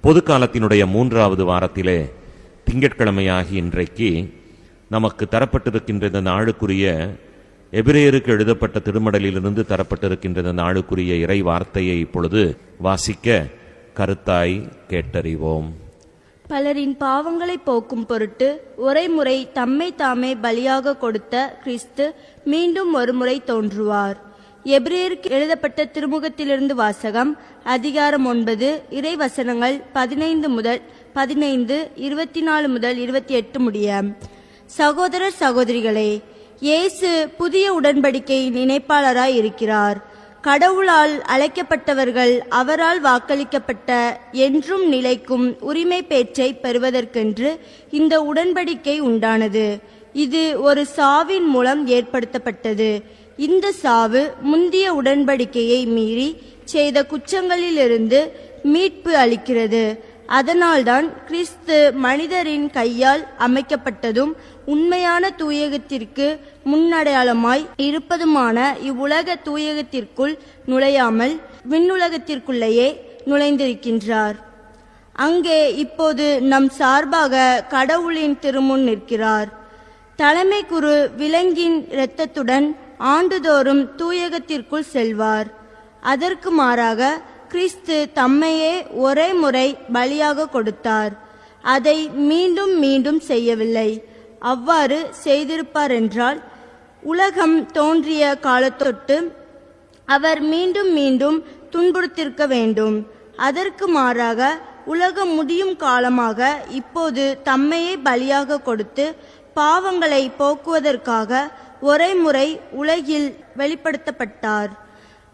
பொது காலத்தினுடைய மூன்றாவது வாரத்திலே திங்கட்கிழமையாகி இன்றைக்கு நமக்கு தரப்பட்டிருக்கின்ற இந்த நாளுக்குரிய எபிரேயருக்கு எழுதப்பட்ட திருமடலிலிருந்து தரப்பட்டிருக்கின்ற இந்த நாளுக்குரிய இறை வார்த்தையை இப்பொழுது வாசிக்க கருத்தாய் கேட்டறிவோம். பலரின் பாவங்களை போக்கும் பொருட்டு ஒரே முறை தம்மை தாமே பலியாக கொடுத்த கிறிஸ்து மீண்டும் ஒருமுறை தோன்றுவார். எபிரேயருக்கு எழுதப்பட்ட திருமுகத்திலிருந்து வாசகம் அதிகாரம் ஒன்பது இறை வசனங்கள் பதினைந்து முதல் பதினைந்து இருபத்தி நாலு முதல் இருபத்தி எட்டு முடிய. சகோதரர் சகோதரிகளே இயேசு புதிய உடன்படிக்கை நினைப்பாளராய் இருக்கிறார். கடவுளால் அழைக்கப்பட்டவர்கள் அவரால் வாக்களிக்கப்பட்ட என்றும் நிலைக்கும் உரிமை பேச்சை பெறுவதற்கென்று இந்த உடன்படிக்கை உண்டானது. இது ஒரு சாவின் மூலம் ஏற்படுத்தப்பட்டது. இந்த சாவு முந்திய உடன்படிக்கையை மீறி செய்த குற்றங்களிலிருந்து மீட்பு அளிக்கிறது. அதனால்தான் கிறிஸ்து மனிதரின் கையால் அமைக்கப்பட்டதும் உண்மையான தூயகத்திற்கு முன்னடையாளமாய் இருப்பதுமான இவ்வுலக தூயகத்திற்குள் நுழையாமல் விண்ணுலகத்திற்குள்ளேயே நுழைந்திருக்கின்றார். அங்கே இப்போது நம் சார்பாக கடவுளின் திருமுன் நிற்கிறார். தலைமை குரு விலங்கின் இரத்தத்துடன் ஆண்டுதோறும் தூயகத்திற்குள் செல்வார். அதற்கு மாறாக கிறிஸ்து தம்மையே ஒரே முறை பலியாக கொடுத்தார். அதை மீண்டும் மீண்டும் செய்யவில்லை. அவ்வாறு செய்திருப்பார் என்றால் உலகம் தோன்றிய காலத்தொட்டு அவர் மீண்டும் மீண்டும் துன்புறுத்திருக்க வேண்டும். அதற்கு மாறாக உலகம் முடியும் காலமாக இப்போது தம்மையே பலியாக கொடுத்து பாவங்களை போக்குவதற்காக ஒரே முறை உலகில் வெளிப்படுத்தப்பட்டார்.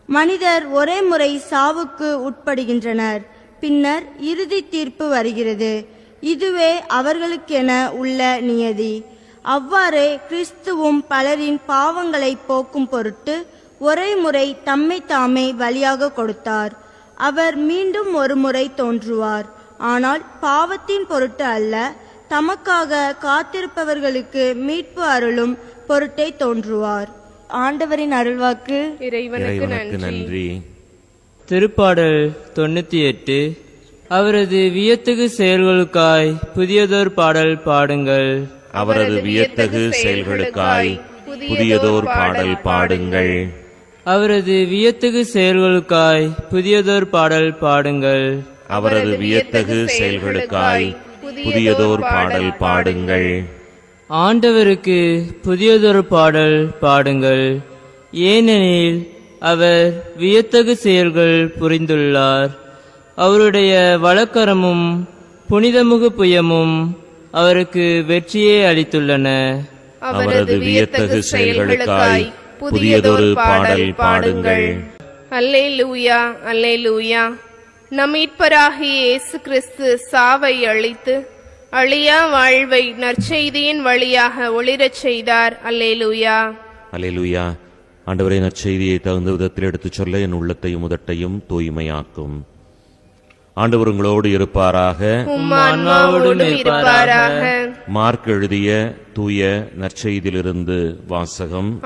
மனிதர் ஒரே முறை சாவுக்கு உட்படுகின்றனர். பின்னர் இறுதி தீர்ப்பு வருகிறது. இதுவே அவர்களுக்கென உள்ள நியதி. அவ்வாறே கிறிஸ்துவும் பலரின் பாவங்களை போக்கும் பொருட்டு ஒரே முறை தம்மை தாமே வழியாக கொடுத்தார். அவர் மீண்டும் ஒரு முறை தோன்றுவார். ஆனால் பாவத்தின் பொருட்டு அல்ல தமக்காக காத்திருப்பவர்களுக்கு மீட்பு அருளும் பொருட்டே தோன்றுவார். ஆண்டவரின் அருள்வாக்கு. இறைவனுக்கு நன்றி. திருப்பாடல் தொண்ணூத்தி எட்டு அவரது வியத்தகு செயல்களுக்காய் புதியதோர் பாடல் பாடுங்கள். அவரது வியத்தகு செயல்களுக்காய் புதியதோர் பாடல் பாடுங்கள். அவரது வியத்தகு செயல்களுக்காய் புதியதோர் பாடல் பாடுங்கள். அவரது வியத்தகு செயல்களுக்காய் புதியதோர் பாடல் பாடுங்கள். ஆண்டவருக்கு புதியதொரு பாடல் பாடுங்கள். ஏனெனில் அவர் வியத்தகு செயல்கள் புரிந்துள்ளார். அவருடைய வழக்கரமும் புனிதமுகு புயமும் அவருக்கு வெற்றியை அளித்துள்ளன. அவரது வியத்தகு செயல்களுக்காய் புதியதொரு பாடல் பாடுங்கள். அல்லேலூயா அல்லேலூயா. நம் மீட்பராகிய இயேசு கிறிஸ்து சாவை அழித்து அழியா வாழ்வை நற்செய்தியின் வழியாக ஒளிரச் செய்தார். அல்லேலூயா. அல்லேலூயா. ஆண்டவரே நற்செய்தியை தகுந்த விதத்தில் எடுத்துச் சொல்ல என் உள்ளத்தையும் உதட்டையும் தூய்மையாக்கும். ஆண்டவர் உங்களோடு இருப்பாராக. மார்க் எழுதிய தூய நற்செய்தியிலிருந்து வாசகம்.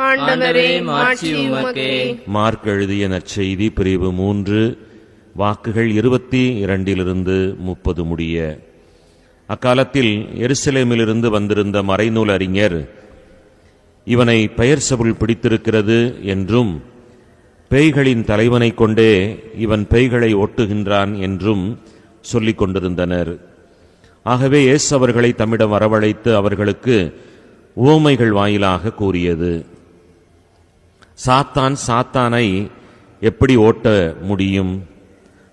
மார்க் எழுதிய நற்செய்தி பிரிவு மூன்று வாக்குகள் இருபத்தி இரண்டிலிருந்து முப்பது முடிய. அக்காலத்தில் எருசலேமிலிருந்து வந்திருந்த மறைநூல் அறிஞர் இவனை பெயர் சபுள் பிடித்திருக்கிறது என்றும் பேய்களின் தலைவனைக் கொண்டே இவன் பேய்களை ஓட்டுகின்றான் என்றும் சொல்லிக் கொண்டிருந்தனர். ஆகவே இயேசு அவர்களை தம்மிடம் வரவழைத்து அவர்களுக்கு உவமைகள் வாயிலாக கூறியது. சாத்தான் சாத்தானை எப்படி ஓட்ட முடியும்?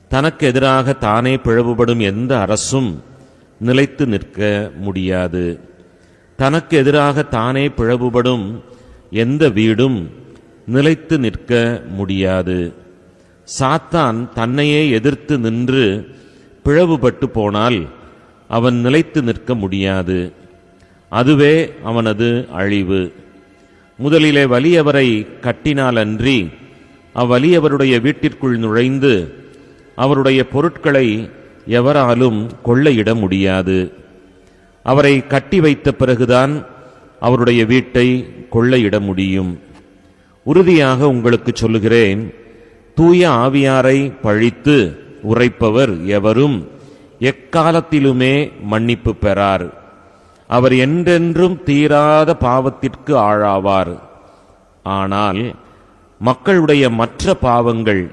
தனக்கு எதிராக தானே பிளவுபடும் எந்த அரசும் நிலைத்து நிற்க முடியாது. தனக்கு எதிராக தானே பிளவுபடும் எந்த வீடும் நிலைத்து நிற்க முடியாது. சாத்தான் தன்னையே எதிர்த்து நின்று பிளவுபட்டு போனால் அவன் நிலைத்து நிற்க முடியாது. அதுவே அவனது அழிவு. முதலிலே வலியவரை கட்டினாலன்றி அவ்வலியவருடைய வீட்டிற்குள் நுழைந்து அவருடைய பொருட்களை எவராலும் கொள்ளையிட முடியாது. அவரை கட்டி வைத்த பிறகுதான் அவருடைய வீட்டை கொள்ளையிட முடியும். உறுதியாக உங்களுக்கு சொல்லுகிறேன் தூய ஆவியாரை பழித்து உரைப்பவர் எவரும் எக்காலத்திலுமே மன்னிப்பு பெறார். அவர் என்றென்றும் தீராத பாவத்திற்கு ஆளாவார். ஆனால் மக்களுடைய மற்ற பாவங்கள்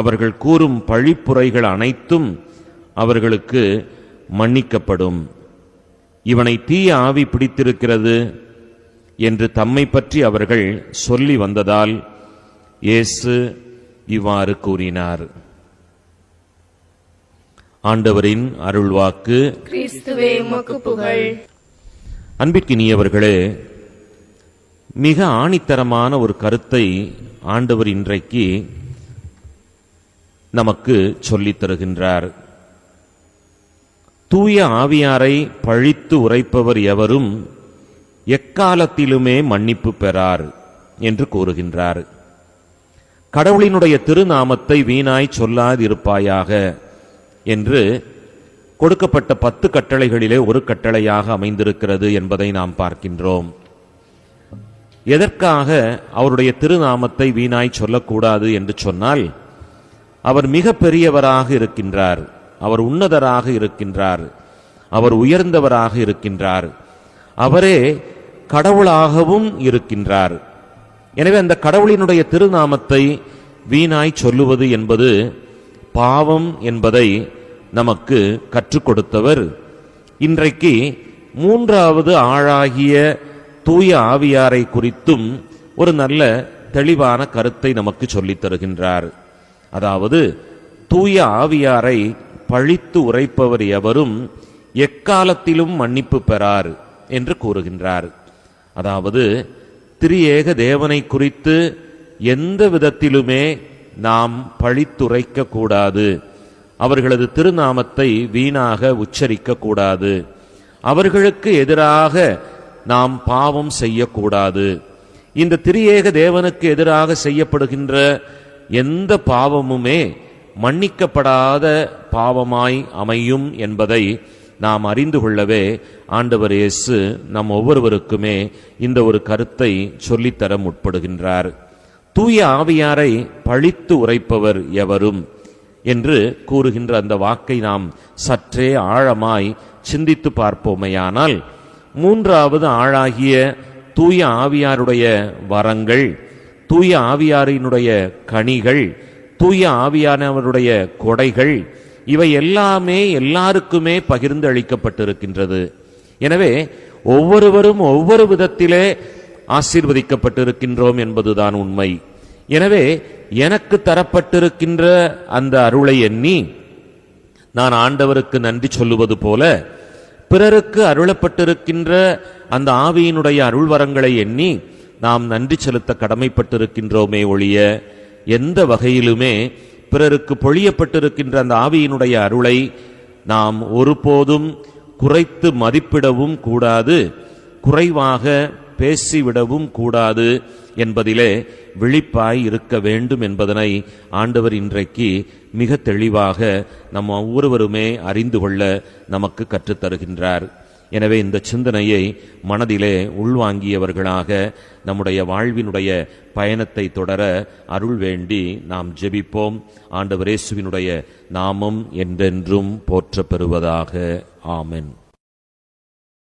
அவர்கள் கூறும் பழிப்புரைகள் அனைத்தும் அவர்களுக்கு மன்னிக்கப்படும். இவனை தீய ஆவி பிடித்திருக்கிறது என்று தம்மை பற்றி அவர்கள் சொல்லி வந்ததால் இயேசு இவ்வாறு கூறினார். ஆண்டவரின் அருள்வாக்கு. அன்பிற்கினியவர்களே மிக ஆணித்தரமான ஒரு கருத்தை ஆண்டவர் இன்றைக்கு நமக்கு சொல்லித் தருகின்றார். தூய ஆவியாரை பழித்து உரைப்பவர் எவரும் எக்காலத்திலுமே மன்னிப்பு பெறார் என்று கூறுகின்றார். கடவுளினுடைய திருநாமத்தை வீணாய் சொல்லாதிருப்பாயாக என்று கொடுக்கப்பட்ட பத்து கட்டளைகளிலே ஒரு கட்டளையாக அமைந்திருக்கிறது என்பதை நாம் பார்க்கின்றோம். எதற்காக அவருடைய திருநாமத்தை வீணாய் சொல்லக்கூடாது என்று சொன்னால் அவர் மிக பெரியவராக இருக்கின்றார். அவர் உன்னதராக இருக்கின்றார். அவர் உயர்ந்தவராக இருக்கின்றார். அவரே கடவுளாகவும் இருக்கின்றார். எனவே அந்த கடவுளினுடைய திருநாமத்தை வீணாய் சொல்லுவது என்பது பாவம் என்பதை நமக்கு கற்றுக் கொடுத்தவர். இன்றைக்கு மூன்றாவது ஆளாகிய தூய ஆவியாரை குறித்தும் ஒரு நல்ல தெளிவான கருத்தை நமக்கு சொல்லித் தருகின்றார். அதாவது தூய ஆவியாரை பழித்து உரைப்பவர் எவரும் எக்காலத்திலும் மன்னிப்பு பெறார் என்று கூறுகின்றார். அதாவது திரியேக தேவனை குறித்து எந்த விதத்திலுமே நாம் பழித்துரைக்க கூடாது. அவர்களது திருநாமத்தை வீணாக உச்சரிக்க கூடாது. அவர்களுக்கு எதிராக நாம் பாவம் செய்யக்கூடாது. இந்த திரியேக தேவனுக்கு எதிராக செய்யப்படுகின்ற எந்த பாவமுமே மன்னிக்கப்படாத பாவமாய் அமையும் என்பதை நாம் அறிந்து கொள்ளவே ஆண்டவர் இயேசு நம் ஒவ்வொருவருக்குமே இந்த ஒரு கருத்தை சொல்லித்தர முற்படுகின்றார். தூய ஆவியாரை பழித்து உரைப்பவர் எவரும் என்று கூறுகின்ற அந்த வாக்கை நாம் சற்றே ஆழமாய் சிந்தித்து பார்ப்போமேயானால் மூன்றாவது ஆளாகிய தூய ஆவியாருடைய வரங்கள் தூய ஆவியாரினுடைய கனிகள் தூய ஆவியானவருடைய கொடைகள் இவை எல்லாமே எல்லாருக்குமே பகிர்ந்து அளிக்கப்பட்டிருக்கின்றது எனவே ஒவ்வொருவரும் ஒவ்வொரு விதத்திலே ஆசீர்வதிக்கப்பட்டிருக்கின்றோம் என்பதுதான் உண்மை. எனவே எனக்கு தரப்பட்டிருக்கின்ற அந்த அருளை எண்ணி நான் ஆண்டவருக்கு நன்றி சொல்லுவது போல பிறருக்கு அருளப்பட்டிருக்கின்ற அந்த ஆவியினுடைய அருள்வரங்களை எண்ணி நாம் நன்றி செலுத்த கடமைப்பட்டிருக்கின்றோமே ஒழிய எந்த வகையிலுமே பிறருக்கு பொழியப்பட்டிருக்கின்ற அந்த ஆவியினுடைய அருளை நாம் ஒருபோதும் குறைத்து மதிப்பிடவும் கூடாது குறைவாக பேசிவிடவும் கூடாது என்பதிலே விழிப்பாய் இருக்க வேண்டும் என்பதனை ஆண்டவர் இன்றைக்கு மிக தெளிவாக நம் ஒவ்வொருவருமே அறிந்து கொள்ள நமக்கு கற்றுத்தருகின்றார். எனவே இந்த சிந்தனையை மனதிலே உள்வாங்கியவர்களாக நம்முடைய வாழ்வினுடைய பயணத்தை தொடர அருள் வேண்டி நாம் ஜெபிப்போம். ஆண்டவர் இயேசுவினுடைய நாமம் என்றென்றும் போற்றப்பெறுவதாக. ஆமென்.